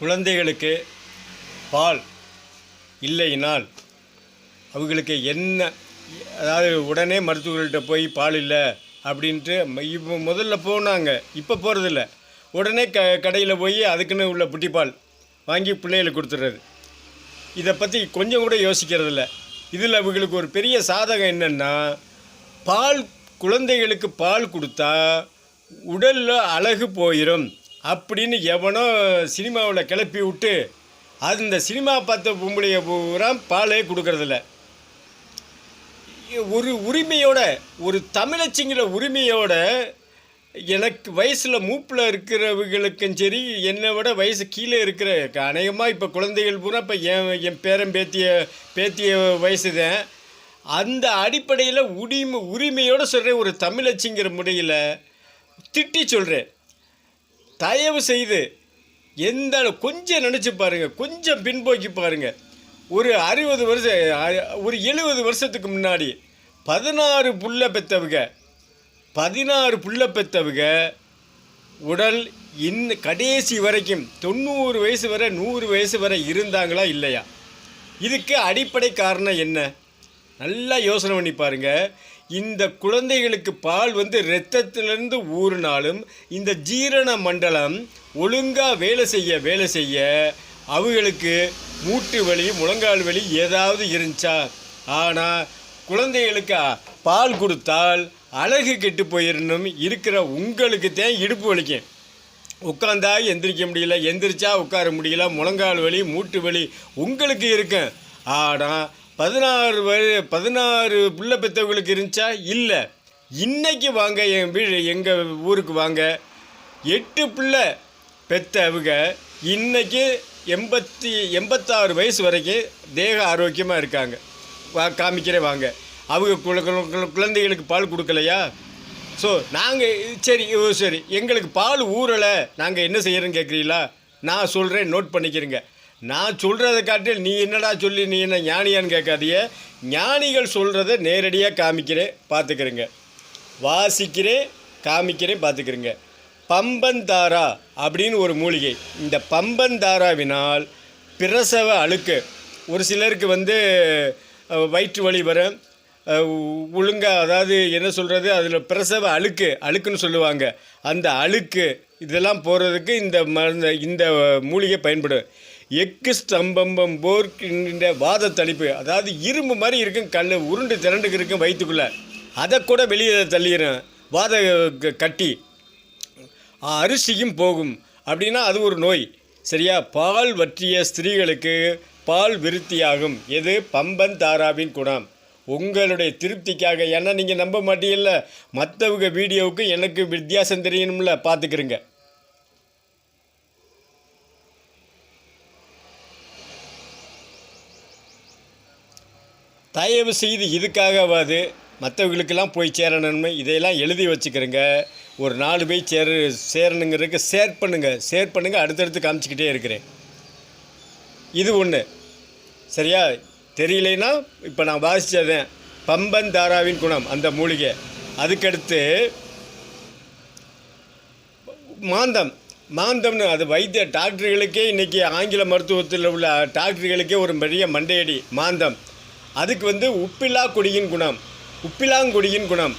குழந்தைகளுக்கு பால் இல்லையினால் அவங்களுக்கு என்ன அதாவது உடனே மருத்துவர்கள்ட்ட போய் பால் இல்லை அப்படின்ட்டு ம- இப்போ முதல்ல போனாங்க இப்போ போகிறதில்ல உடனே க கடையில் போய் அதுக்குன்னு உள்ள புட்டிப்பால் வாங்கி பிள்ளைகளுக்கு கொடுத்துட்றது இதை பற்றி கொஞ்சம் கூட யோசிக்கிறதில்ல. இதில் அவங்களுக்கு ஒரு பெரிய சாதகம் என்னென்னா பால் குழந்தைகளுக்கு பால் கொடுத்தா உடலில் அழகு போயிடும் அப்படின்னு எவனோ சினிமாவில் கிளப்பி விட்டு அது இந்த சினிமா பார்த்த பொம்பளைய பூரா பாலே கொடுக்கறதில்ல. ஒரு உரிமையோட ஒரு தமிழச்சிங்கிற உரிமையோட எனக்கு வயசில் மூப்பில் இருக்கிறவங்களுக்கும் சரி என்னை விட வயசு கீழே இருக்கிற அநேகமாக இப்போ குழந்தைகள் பூரா இப்போ என் என் பேரன் பேத்திய பேத்திய வயசு தான் அந்த அடிப்படையில் உரிமை உரிமையோடு சொல்கிறேன் ஒரு தமிழச்சிங்கிற முறையில் திட்டி சொல்கிறேன் தயவு செய்து எந்த அளவு- கொஞ்சம் நினச்சி பாருங்கள் கொஞ்சம் பின்போக்கி பாருங்கள் ஒரு அறுபது வருஷம் ஒரு எழுபது வருஷத்துக்கு முன்னாடி பதினாறு புள்ள பெற்றவங்க பதினாறு புள்ள பெற்றவங்க உடல் இன் கடைசி வரைக்கும் தொண்ணூறு வயசு வரை நூறு வயசு வரை இருந்தாங்களா இல்லையா? இதுக்கு அடிப்படை காரணம் என்ன? நல்லா யோசனை பண்ணி பாருங்கள் இந்த குழந்தைகளுக்கு பால் வந்து இரத்தத்திலிருந்து ஊறினாலும் இந்த ஜீரண மண்டலம் ஒழுங்காக வேலை செய்ய வேலை செய்ய அவங்களுக்கு மூட்டு வலி முழங்கால் வலி ஏதாவது இருந்துச்சா? ஆனால் குழந்தைகளுக்கு பால் கொடுத்தால் அழகு கெட்டு போயிடணும் இருக்கிற உங்களுக்கு தான் இடுப்பு வலிக்கும். உட்காந்தா எந்திரிக்க முடியல எந்திரிச்சா உட்கார முடியல முழங்கால் வலி மூட்டு வலி உங்களுக்கு இருக்கும். ஆனால் பதினாறு வயது பதினாறு பிள்ளை பெற்றவங்களுக்கு இருந்துச்சா? இல்லை. இன்றைக்கி வாங்க என் வீடு எங்கள் ஊருக்கு வாங்க. எட்டு பிள்ளை பெற்றவங்க இன்றைக்கி எண்பத்தி எண்பத்தாறு வயசு வரைக்கும் தேக ஆரோக்கியமாக இருக்காங்க. வா காமிக்கிறே வாங்க. அவங்க குழந்தைகளுக்கு பால் கொடுக்கலையா? ஸோ நாங்கள் சரி ஓ, சரி. எங்களுக்கு பால் ஊறலை. நாங்கள் என்ன செய்கிறோன்னு கேட்குறீங்களா நான் சொல்கிறேன் நோட் பண்ணிக்கிறேங்க. நான் சொல்கிறத காட்டில் நீ என்னடா சொல்லி நீ என்ன ஞானியான்னு கேட்காதிய ஞானிகள் சொல்கிறத நேரடியாக காமிக்கிறேன் பார்த்துக்கிறேங்க. வாசிக்கிறேன் காமிக்கிறேன் பார்த்துக்கிறேங்க. பம்பந்தாரா அப்படின்னு ஒரு மூலிகை. இந்த பம்பந்தாராவினால் பிரசவ அழுக்கு. ஒரு சிலருக்கு வந்து வயிற்று வலி வரும் ஒழுங்காக அதாவது என்ன சொல்கிறது அதில் பிரசவ அழுக்கு அழுக்குன்னு சொல்லுவாங்க. அந்த அழுக்கு இதெல்லாம் போகிறதுக்கு இந்த மருந்து இந்த மூலிகை பயன்படும். எக்கு ஸ்தம்பம்பம் போர்க்கின்ற வாத தணிப்பு. அதாவது இரும்பு மாதிரி இருக்கும் கல் உருண்டு திரண்டுக்கு இருக்கும் வயிற்றுக்குள்ளே. அதை கூட வெளியே தள்ளிடும் வாத கட்டி. அரிசியும் போகும். அப்படின்னா அது ஒரு நோய். சரியா? பால் வற்றிய ஸ்திரீகளுக்கு பால் விருத்தியாகும். எது? பம்பன் தாராவின் குணம். உங்களுடைய திருப்திக்காக. ஏன்னா நீங்கள் நம்ப மாட்டீங்கல்ல. மற்றவங்க வீடியோவுக்கு எனக்கு வித்தியாசம் தெரியணும்ல. பார்த்துக்கிறங்க. தயவு செய்து இதுக்காகவாது மற்றவங்களுக்கெல்லாம் போய் சேரணும்னு இதையெல்லாம் எழுதி வச்சுக்கிறேங்க. ஒரு நாலு போய் சேர சேரணுங்கிறதுக்கு ஷேர் பண்ணுங்கள் ஷேர் பண்ணுங்கள் அடுத்தடுத்து காமிச்சிக்கிட்டே இருக்கிறேன். இது ஒன்று சரியா? தெரியலைன்னா இப்போ நான் வாசித்ததேன் பம்பன் தாராவின் குணம் அந்த மூலிகை. அதுக்கடுத்து மாந்தம். மாந்தம்னு அது வைத்திய டாக்டர்களுக்கே இன்றைக்கி ஆங்கில மருத்துவத்தில் உள்ள டாக்டர்களுக்கே ஒரு பெரிய மண்டையடி. மாந்தம். அதுக்கு வந்து உப்பில்லா குடியின் குணம். உப்பிலாங்குடியின் குணம்.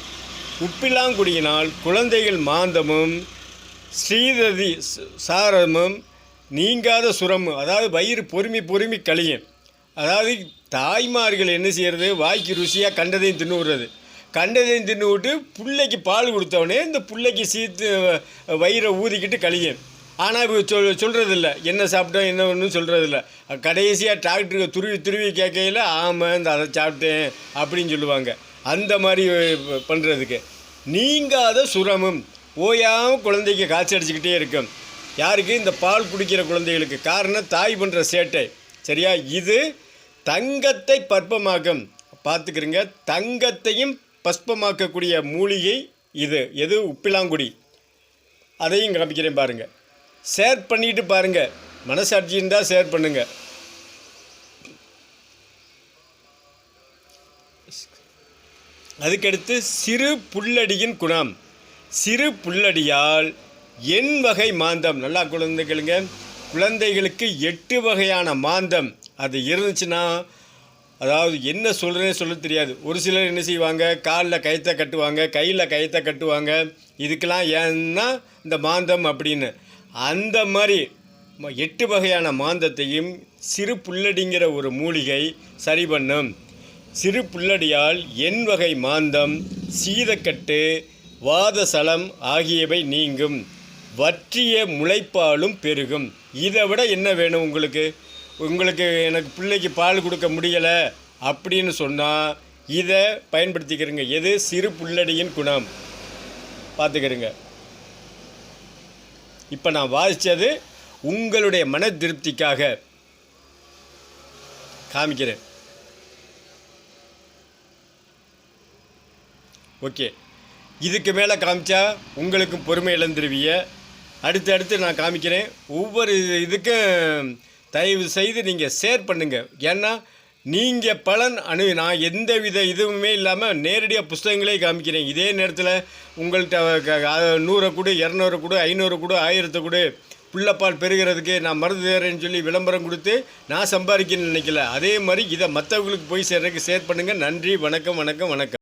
உப்பிலாங்குடியினால் குழந்தைகள் மாந்தமும் ஸ்ரீததி ச- சாரமும் நீங்காத சுரமும் அதாவது வயிறு பொறுமி பொறுமி கழியும். அதாவது தாய்மார்கள் என்ன செய்கிறது வாய்க்கு ருசியாக கண்டதையும் தின்னு விடுறது கண்டதையும் தின்னு விட்டு பிள்ளைக்கு பால் கொடுத்தவொடனே இந்த பிள்ளைக்கு சீத்து வயிறை ஊதிக்கிட்டு கழியும். ஆனால் இவங்க சொல் சொல்கிறதில்ல என்ன சாப்பிட்டோம் என்ன ஒன்றும் சொல்கிறதில்ல கடைசியாக டாக்டருக்கு துருவி துருவி கேட்கையில் ஆமாம் இந்த அதை சாப்பிட்டேன் அப்படின்னு சொல்லுவாங்க. அந்த மாதிரி பண்ணுறதுக்கு நீங்காத சுரமும். ஓயாமல் குழந்தைக்கு காய்ச்சி அடிச்சுக்கிட்டே இருக்கும். யாருக்கு? இந்த பால் குடிக்கிற குழந்தைகளுக்கு. காரணம் தாய் பண்ணுற சேட்டை. சரியா? இது தங்கத்தை பற்பமாக்கும். பார்த்துக்கிறங்க. தங்கத்தையும் பஸ்பமாக்கக்கூடிய மூலிகை இது. எது? உப்பிலாங்குடி. அதையும் காமிக்கிறேன் பாருங்கள் ஷேர் பண்ணிட்டு பாருங்கள் மனசாட்சின்னு தான் ஷேர் பண்ணுங்கள் அதுக்கடுத்து சிறு புல்லடியின் குணம். சிறு புல்லடியால் எண் வகை மாந்தம். நல்லா குழந்தைகளுங்க குழந்தைகளுக்கு எட்டு வகையான மாந்தம். அது இருந்துச்சுன்னா அதாவது என்ன சொல்கிறேன்னு சொல்ல தெரியாது. ஒரு சிலர் என்ன செய்வாங்க? காலில் கயத்தை கட்டுவாங்க கையில் கயத்தை கட்டுவாங்க. இதுக்கெல்லாம் ஏன்னா இந்த மாந்தம் அப்படின்னு. அந்த மாதிரி ம- எட்டு வகையான மாந்தத்தையும் சிறு புல்லடிங்கிற ஒரு மூலிகை சரி பண்ணும். சிறு புல்லடியால் எண் வகை மாந்தம் சீதக்கட்டு வாதசலம் ஆகியவை நீங்கும். வற்றிய முளைப்பாலும் பெருகும். இதை விட என்ன வேணும் உங்களுக்கு? உங்களுக்கு எனக்கு பிள்ளைக்கு பால் கொடுக்க முடியலை அப்படின்னு சொன்னால் இதை பயன்படுத்திக்கிறங்க. எது? சிறு புல்லடியின் குணம். பார்த்துக்கிறங்க. இப்போ நான் வாசித்தது உங்களுடைய மன திருப்திக்காக காமிக்கிறேன். ஓகே. இதுக்கு மேலே காமிச்சா உங்களுக்கும் பொறுமை இழந்துருவிய அடுத்து அடுத்து நான் காமிக்கிறேன். ஒவ்வொரு இதுக்கும் தயவு செய்து நீங்கள் ஷேர் பண்ணுங்கள் ஏன்னா நீங்கள் பலன் அணு. நான் எந்த வித இதுவுமே இல்லாமல் நேரடியாக புஸ்தகங்களே காமிக்கிறேன். இதே நேரத்தில் உங்கள்கிட்ட க- க- நூறை கொடு இரநூறு கொடு ஐநூறு கொடு ஆயிரத்தை கொடு புள்ளப்பால் பெறுகிறதுக்கு நான் மருந்து தரேன்னு சொல்லி விளம்பரம் கொடுத்து நான் சம்பாதிக்கணும்னு நினைக்கல. அதே மாதிரி இதை மற்றவங்களுக்கு போய் சேர்றதுக்கு ஷேர் பண்ணுங்கள் நன்றி வணக்கம் வணக்கம் வணக்கம்.